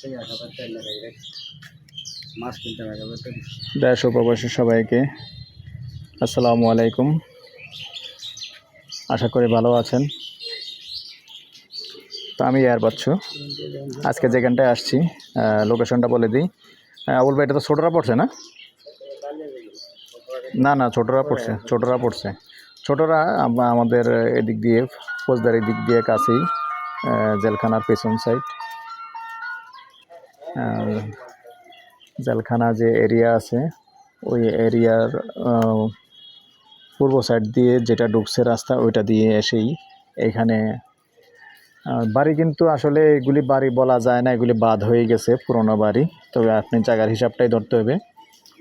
থেকে দেশ ও প্রবাসী সবাইকে আসসালামু আলাইকুম। আশা করি ভালো আছেন। তো আমি এয়ার বাচ্চু। আজকে যেখানটায় আসছি লোকেশনটা বলে দিই। ভাই, এটা তো ছোটরা পড়ছে না? না না, ছোটরা পড়ছে ছোটরা পড়ছে। ছোটরা আমাদের এদিক দিয়ে ফৌজদারি দিক দিয়ে কাছেই জেলখানার পেছন সাইড জেলখানা যে এরিয়া আছে, ওই এরিয়ার পূর্ব সাইড দিয়ে যেটা ঢুকছে রাস্তা, ওইটা দিয়ে এসেই এখানে বাড়ি কিন্তু আসলে এগুলি বাড়ি বলা যায় না, এগুলি বাদ হয়ে গেছে, পুরোনো বাড়ি। তবে আপনি জায়গার হিসাবটাই ধরতে হবে।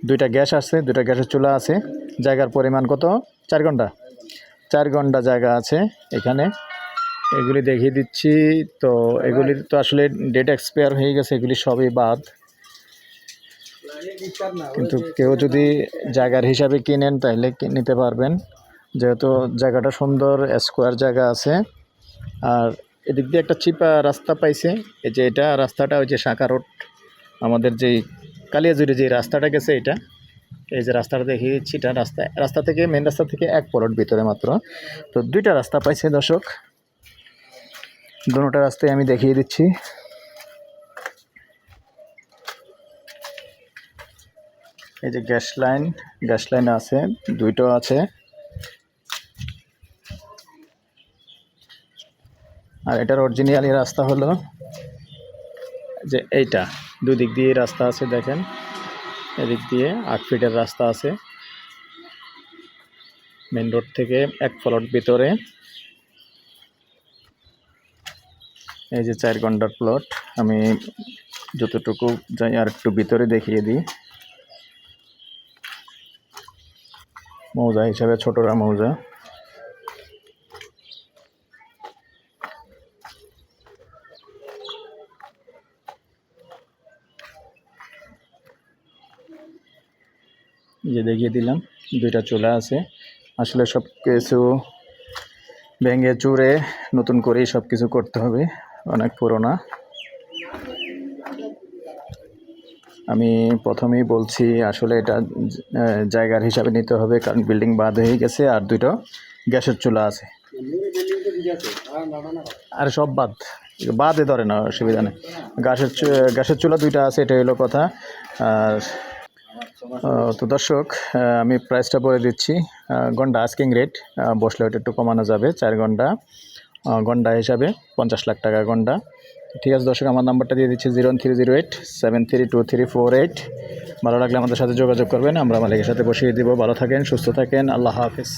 দুইটা গ্যাস আছে, দুইটা গ্যাসের চুলা আছে। জায়গার পরিমাণ কত? চার ঘণ্টা। চার ঘণ্টা জায়গা আছে এখানে। এগুলি দেখিয়ে দিচ্ছি। তো এগুলির তো আসলে ডেট এক্সপায়ার হয়ে গেছে, এগুলি সবই বাদ। কিন্তু কেউ যদি জায়গার হিসাবে কিনেন তাহলে নিতে পারবেন। যেহেতু জায়গাটা সুন্দর স্কোয়ার জায়গা আছে। আর এদিক দিয়ে একটা চিপা রাস্তা পাইছে। এই যে এটা রাস্তাটা, ওই যে শাখা রোড, আমাদের যেই কালিয়াজুড়ি যে রাস্তাটা গেছে এটা, এই যে রাস্তাটা দেখিয়ে দিচ্ছি। রাস্তা রাস্তা থেকে মেন রাস্তা থেকে এক পলট ভিতরে মাত্র। তো দুইটা রাস্তা পাইছে দর্শক। দুটা রাস্তায় আমি দেখিয়ে দিচ্ছি। এই যে গ্যাস লাইন গ্যাস লাইন আছে, দুইটো আছে। আর এটার অরিজিনালি রাস্তা হলো যে এইটা। দুই দিক দিয়ে রাস্তা আছে, দেখেন। এদিক দিয়ে আট ফিটের রাস্তা আছে। মেন রোড থেকে এক ফলট ভিতরে। এই যে চার ঘণ্টার প্লট আমি যতটুকু যাই আর একটু ভিতরে দেখিয়ে দিই। মৌজা হিসাবে ছোটরা মৌজা। যে দেখিয়ে দিলাম, দুইটা চুলা আছে। আসলে সব কিছু ভেঙে চুরে নতুন করেই সব কিছু করতে হবে। অনেক পুরোনা। আমি প্রথমেই বলছি আসলে এটা জায়গার হিসাবে নিতে হবে কারণ বিল্ডিং বাদ হয়ে গেছে আর দুটো গ্যাসের চুলা আছে। আর সব বাদ বাদে ধরে না, অসুবিধা নেই। গ্যাসের গ্যাসের চুলা দুইটা আছে এটা হলো কথা। আর তো দর্শক আমি প্রাইসটা বলে দিচ্ছি। ঘণ্টা আস্কিং রেট বসলে ওটা একটু কমানো যাবে, চার ঘণ্টা। গন্ডা হিসাবে পঞ্চাশ লাখ টাকা গন্ডা ঠিক আছে দর্শক, আমার নাম্বারটা দিয়ে দিচ্ছি zero three zero eight, seven three two three four eight. ভালো লাগলে আমাদের সাথে যোগাযোগ করবেন, আমরা মালিকের সাথে বসিয়ে দিব। ভালো থাকেন, সুস্থ থাকেন, আল্লাহ হাফিজ।